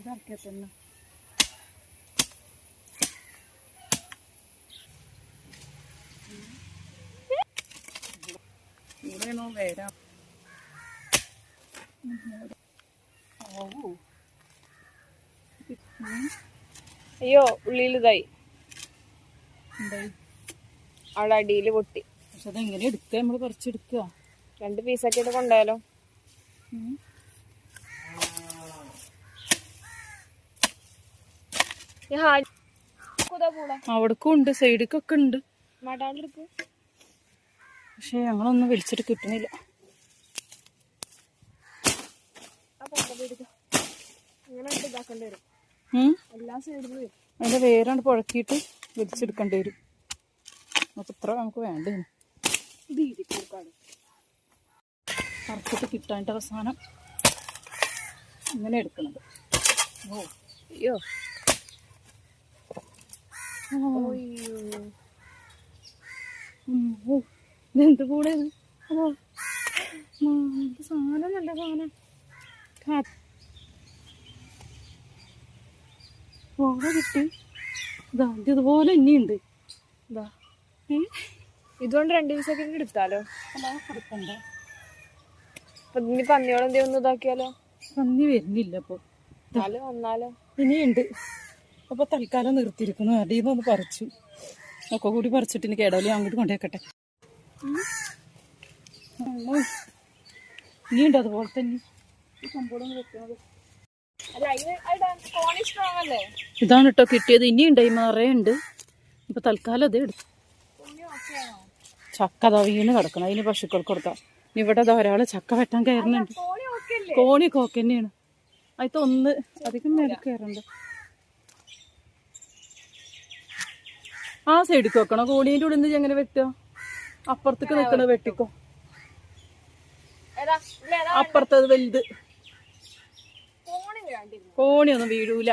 ഇതാക്കിയാൽ തന്നെ ഇവിടെയാണോ വരാം? അയ്യോ ഉള്ളിയിൽ ഇതായി. അവിടെ അടിയിൽ പൊട്ടി. പക്ഷെ അതെങ്ങനെ എടുക്കുക? നമ്മൾ പറിച്ചെടുക്കുക. രണ്ട് പീസാക്കിയിട്ട് കൊണ്ടുപോയാലോ? അവിടക്കും ഉണ്ട് സൈഡിക്കൊക്കെ ഉണ്ട്. പക്ഷെ ഞങ്ങളൊന്നും വിളിച്ചിട്ട് കിട്ടുന്നില്ല അതിന്റെ വേരാണ് പുഴക്കിയിട്ട് വലിച്ചെടുക്കേണ്ടി വരും. അപ്പൊ ഇത്ര നമുക്ക് വേണ്ടേ? കറുത്തിട്ട് കിട്ടാന്റെ അവസാനം ഇങ്ങനെ എടുക്കണത്. ഓ അയ്യോ. അയ്യോ. ഇതെന്ത് കൂടെ ഇത് അതോ ഇത് സാധനം നല്ല സാധനം. കാ- ഓടെ കിട്ടി. ഇതാ ഇത് ഇതുപോലെ ഇനിയുണ്ട്. ഇതാ. ഇതുകൊണ്ട് രണ്ട് ദിവസമൊക്കെ എടുത്താലോ? കൊടുക്കണ്ട അപ്പൊ ഇനി പന്നിയോളം എന്തെങ്കിലും ഒന്ന് ഇതാക്കിയാലോ? പന്നി വരുന്നില്ല എന്നാലും വന്നാലോ? ഇനിയുണ്ട്. അപ്പോൾ തൽക്കാലം നിർത്തിയിരിക്കുന്നു. അടിയിൽ നിന്ന് പറിച്ചു. ഒക്കെ കൂടി പറിച്ചിട്ട് ഇനി കേടാവില്ല അങ്ങോട്ട് കൊണ്ടേക്കട്ടെ ഇനിയുണ്ട് അതുപോലെ തന്നെ ഇതാണ് കേട്ടോ കിട്ടിയത്. ഇനിയുണ്ട്. ഈ നിറയുണ്ട് ഇപ്പൊ തൽക്കാലം അതേ എടുത്തു. ചക്ക അതാ വീണ് കിടക്കണം അതിന് പശുക്കൾക്ക് കൊടുക്കാം. ഇനി ഇവിടെ ധാരാളം ചക്ക വെട്ടാൻ കയറുന്നുണ്ട്. കോണി കോക്കന്നെയാണ് അതിൽ ഒന്ന് അധികം മേലെ കയറണ്ട ആ സൈഡിൽ വെക്കണോ. കോണീന്റെ ഉള്ളിൽ നിന്ന് എങ്ങനെ വെട്ടുക? അപ്പുറത്തേക്ക് നിൽക്കണ വെട്ടിക്കോ. അപ്പുറത്തത് വലുത്. കോണിയൊന്നും വീഴൂല.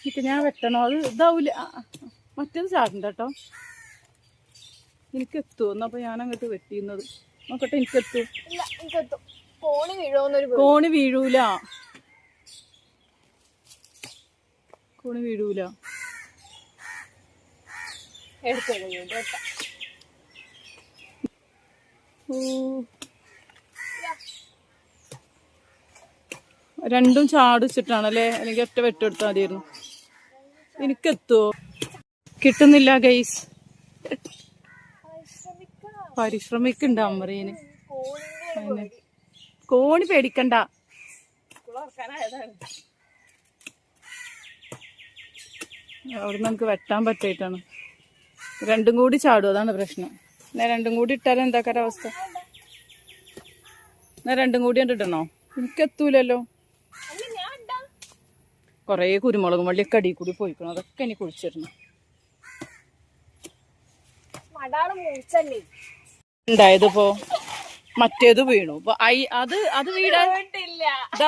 എനിക്ക് ഞാൻ വെട്ടണോ? അത് ഇതാവൂല. മറ്റൊന്ന്. മറ്റേത് ചാടണ്ട കേട്ടോ എനിക്ക് എത്തുമോ എന്നപ്പോ ഞാൻ അങ്ങോട്ട് വെട്ടിയുന്നത് നോക്കട്ടെ എനിക്ക് എത്തും ഇല്ല എനിക്കെത്തും. കോണി വീഴൂല. കോണി വീഴൂല. രണ്ടും ചാടിച്ചിട്ടാണല്ലേ അല്ലെങ്കിൽ ഒറ്റ വെട്ടെടുത്താൽ മതിയായിരുന്നു. എനിക്കെത്തുവോ കിട്ടുന്നില്ല ഗൈസ് പരിശ്രമിക്കണ്ട അമ്മറീന്. കോണി പേടിക്കണ്ട. അവിടെ നമുക്ക് വെട്ടാൻ പറ്റായിട്ടാണ്. രണ്ടും കൂടി ചാടും അതാണ് പ്രശ്നം. എന്നാ രണ്ടും കൂടി ഇട്ടാലും എന്താക്കാര അവസ്ഥ? എന്നാ രണ്ടും കൂടി കണ്ട് ഇടണോ? എനിക്കെത്തൂലല്ലോ. കുറേ കുരുമുളകും വള്ളിയൊക്കെ അടിയിൽ കൂടി പോയിക്കണം. അതൊക്കെ എനിക്ക് കുഴിച്ചിടണം മൂച്ചല്ലേ ഉണ്ടായതിപ്പോ മറ്റേത് വീണു. ഇപ്പൊ അത് അത് വീടാ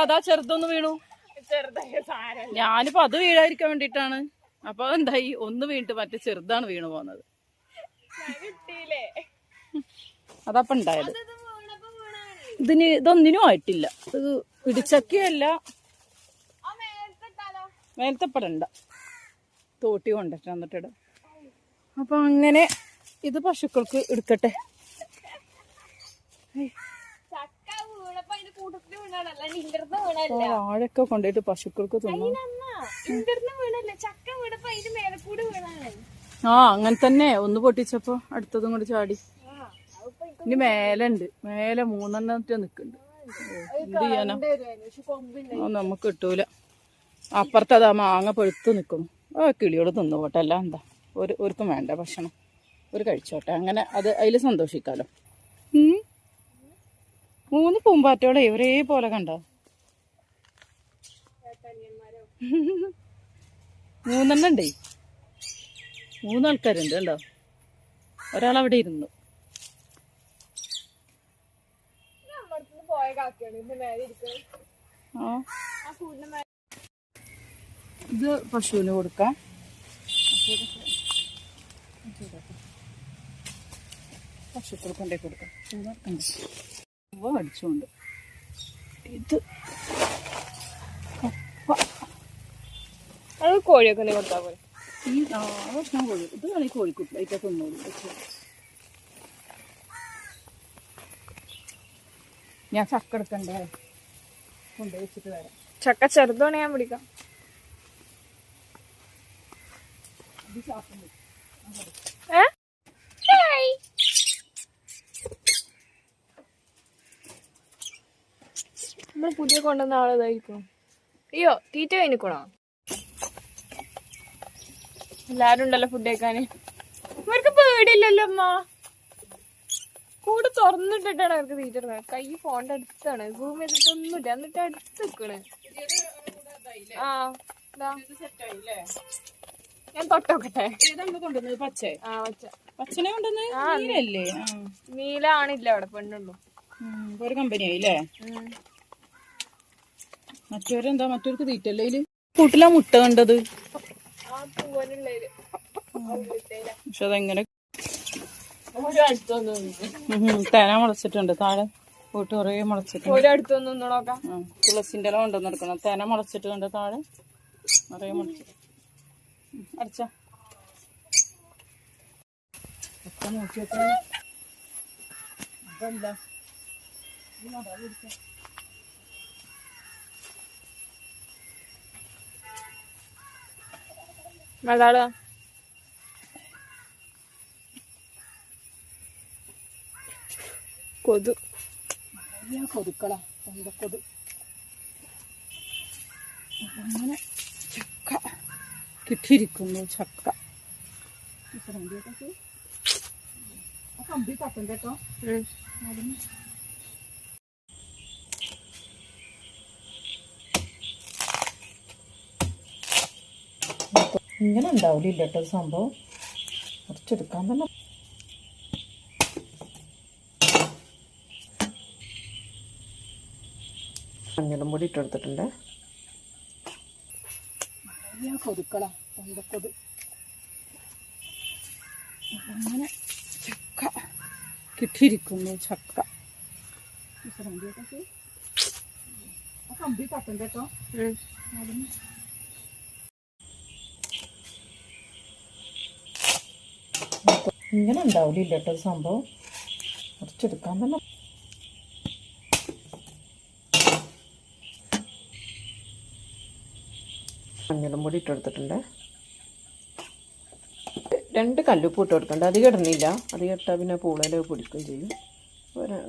അതാ ചെറുതൊന്ന് വീണു. ഞാനിപ്പോ അത് വീഴാതിരിക്കാൻ വേണ്ടിയിട്ടാണ്. അപ്പൊ എന്തായി ഒന്ന് വീണിട്ട് മറ്റേ ചെറുതാണ് വീണു പോകുന്നത് അതപ്പ ഉണ്ടായത് ഇതിന് ഇതൊന്നിനും ആയിട്ടില്ല. ഇത് ഇടിച്ചക്കയല്ല. മേലത്തെപ്പടണ്ട. തോട്ടി കൊണ്ടിട്ട് വന്നിട്ടിട അപ്പൊ അങ്ങനെ ഇത് പശുക്കൾക്ക് എടുക്കട്ടെ. കൊണ്ടിട്ട് വാഴൊക്കെ കൊണ്ടുപോയിട്ട് പശുക്കൾക്ക് തിന്നു ആ അങ്ങനെ തന്നെ. ഒന്ന് പൊട്ടിച്ചപ്പോ അടുത്തതും കൂടി ചാടി. ഇനി മേലെ ഉണ്ട് മേലെ മൂന്നെണ്ണത്തെ നിക്കുന്നുണ്ട് എന്ത് ചെയ്യാനാ? നമുക്ക് കിട്ടൂല. അപ്പുറത്ത് അതാ മാങ്ങ പഴുത്ത് നിൽക്കും ആ കിളിയോട് തിന്നു പോട്ടെ. അല്ല എന്താ? ഒരു ഒരുക്കും വേണ്ട ഭക്ഷണം. ഒരു കഴിച്ചോട്ടെ. അങ്ങനെ അത് അതിൽ സന്തോഷിക്കാലോ. മൂന്ന് മൂന്ന് പൂമ്പാറ്റോളെ പോലെ കണ്ടോ? മൂന്നെണ്ണം ഉണ്ടേ. മൂന്നാൾക്കാരുണ്ട് കണ്ടോ? ഒരാളവിടെ ഇരുന്നു. ഇത് പശുവിന് കൊടുക്കാം. പശുക്കൾ കൊണ്ടേ കൊടുക്കാം. അടിച്ചുകൊണ്ട് ഇത് കപ്പ അത് കോഴിയൊക്കെ ഒന്ന് കൊടുത്താൽ പോലെ ഈ ഭക്ഷണം കോഴി ഇത് വേണമെങ്കിൽ കോഴിക്കുട്ടി അതിന്റെ തിന്നോളൂ ഞാൻ ചക്ക എടുക്കണ്ടേ? കൊണ്ടുപോയി വെച്ചിട്ട് വരാം. ചക്ക ചെറുതാണ് ഞാൻ പിടിക്കാം. ഏ? നമ്മൾ പുതിയ കൊണ്ടുവന്ന ആളതായിരിക്കും അയ്യോ തീറ്റ കഴിഞ്ഞിക്കണോ? എല്ലാരും ഉണ്ടല്ലോ ഫുഡ് കഴിക്കാന്. ഇവർക്ക് പേടിയില്ലല്ലോ അമ്മ. കൂട് തുറന്നിട്ടിട്ടാണ് അവർക്ക് തീറ്റർ കൈ ഫോണിന്റെ അടുത്താണ്. സൂം ചെയ്തിട്ടൊന്നുമില്ല. എന്നിട്ട് അടുത്ത് നിക്കണ് ആ ഞാൻ തൊട്ടോക്കട്ടെ ഏതാ നമ്മൾ പച്ചേ? ആ വച്ച പച്ചനെ കൊണ്ടുവന്നത്? ആ, നീലല്ലേ ആ. നീല ആണില്ല അവിടെ പെണ്ണുള്ളൂ. ഒരു കമ്പനി ആയില്ലേ. മറ്റവരെന്താ? മറ്റവർക്ക് തീറ്റല്ലേ കൂട്ടിലാ മുട്ട കണ്ടത്. പക്ഷെ അതെങ്ങനെ? തേന മുളച്ചിട്ടുണ്ട്. താഴെ കൂട്ട് കുറേ മുളച്ചിട്ടുണ്ട്. തുളസിന്റെ ഇല കൊണ്ടുവന്ന് എടുക്കണം തേന മുളച്ചിട്ടുണ്ട് താഴെ. നിറയെ മുളച്ചിട്ട് അടച്ച. ഒക്കെ അതല്ല ഇത് കൊതു. കൊതു കൊതുക്കള. തങ്കക്കൊതു അങ്ങനെ ചക്ക കിട്ടിയിരിക്കുന്നു ചക്ക. ഈ കമ്പി തട്ടും കേട്ടോ ഇങ്ങനെ ഉണ്ടാവില്ല കേട്ടോ സംഭവം. കുറച്ചെടുക്കാൻ തന്നെ. മഞ്ഞളും പൊടി ഇട്ടെടുത്തിട്ടുണ്ട്. കൊതുക്കളാ അങ്ങനെ ചക്ക കിട്ടിയിരിക്കുന്നു ചക്ക. കമ്പി തട്ടും കേട്ടോ. ഇങ്ങനെ ഉണ്ടാവില്ല കേട്ടോ സംഭവം. കുറച്ചെടുക്കാൻ തന്നെ. മഞ്ഞളും പൊടി ഇട്ടെടുത്തിട്ടുണ്ട്. രണ്ട് കല്ലുപ്പ് ഇട്ട് കൊടുക്കണ്ട. അധികം ഇടണില്ല. അധികം പിന്നെ പൂളയിൽ പൊടിക്കുകയും ചെയ്യും.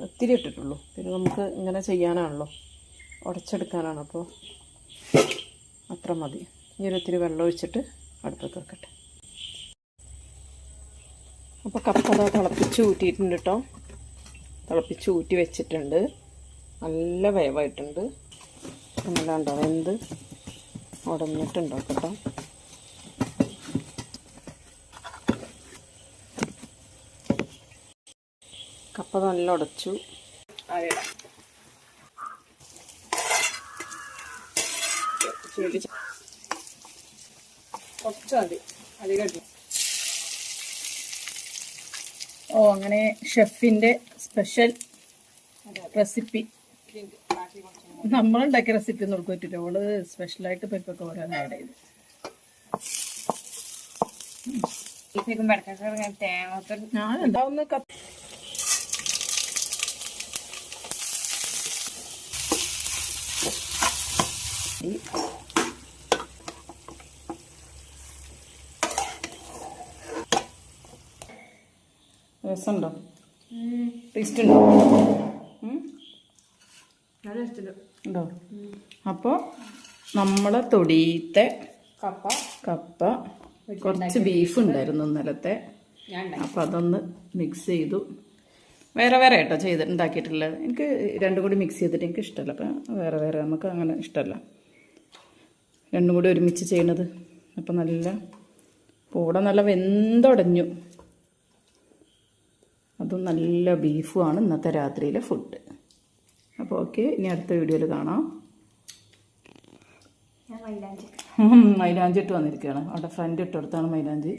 ഒത്തിരി ഇട്ടിട്ടുള്ളൂ. പിന്നെ നമുക്ക് ഇങ്ങനെ ചെയ്യാനാണല്ലോ. ഉടച്ചെടുക്കാനാണ് അപ്പോൾ അത്ര മതി. ഇനി ഒരു ഇത്തിരി വെള്ളം ഒഴിച്ചിട്ട് അടുപ്പത്ത് വെക്കട്ടെ. അപ്പോൾ കപ്പത തിളപ്പിച്ച് ഊറ്റിയിട്ടുണ്ട് കേട്ടോ തിളപ്പിച്ച് ഊറ്റി വെച്ചിട്ടുണ്ട്. നല്ല വേവായിട്ടുണ്ട്. എന്നല്ലാണ്ടോ എന്ത് ഉടഞ്ഞിട്ടുണ്ടോ കേട്ടോ. കപ്പ നല്ല ഉടച്ചു. കുറച്ച് മതി. അധികം ഓ അങ്ങനെ ഷെഫിന്റെ സ്പെഷ്യൽ റെസിപ്പി. നമ്മളുണ്ടാക്കിയ റെസിപ്പി ഒന്നും കൊടുക്കാൻ പറ്റില്ല അവൾ സ്പെഷ്യലായിട്ട് പരിപ്പൊക്കെ ഓരോന്ന് ആഡ് ചെയ്ത്. ഒന്ന് രസമുണ്ടോ? ടേസ്റ്റ് ഉണ്ടോ? ഉണ്ടോ അപ്പോൾ നമ്മളെ തൊടിയത്തെ കപ്പ. കപ്പ. കുറച്ച് ബീഫ് ഉണ്ടായിരുന്നു ഇന്നലത്തെ. അപ്പം അതൊന്ന് മിക്സ് ചെയ്തു. വേറെ വേറെ കേട്ടോ ചെയ്ത് ഉണ്ടാക്കിയിട്ടുള്ളത്? എനിക്ക് രണ്ടും കൂടി മിക്സ് ചെയ്തിട്ട് എനിക്ക് ഇഷ്ടമല്ല. അപ്പം വേറെ വേറെ നമുക്ക് അങ്ങനെ ഇഷ്ടമല്ല. രണ്ടും കൂടി ഒരുമിച്ച് ചെയ്യണത്. അപ്പം നല്ല കൂടെ നല്ല വെന്തുടഞ്ഞു. അതും നല്ല ബീഫുമാണ് ഇന്നത്തെ രാത്രിയിലെ ഫുഡ് അപ്പോൾ ഓക്കെ ഇനി അടുത്ത വീഡിയോയിൽ കാണാം. മൈലാഞ്ചിട്ട് വന്നിരിക്കുകയാണ്. അവിടെ ഫ്രണ്ട് ഇട്ടടുത്താണ് മൈലാഞ്ചി.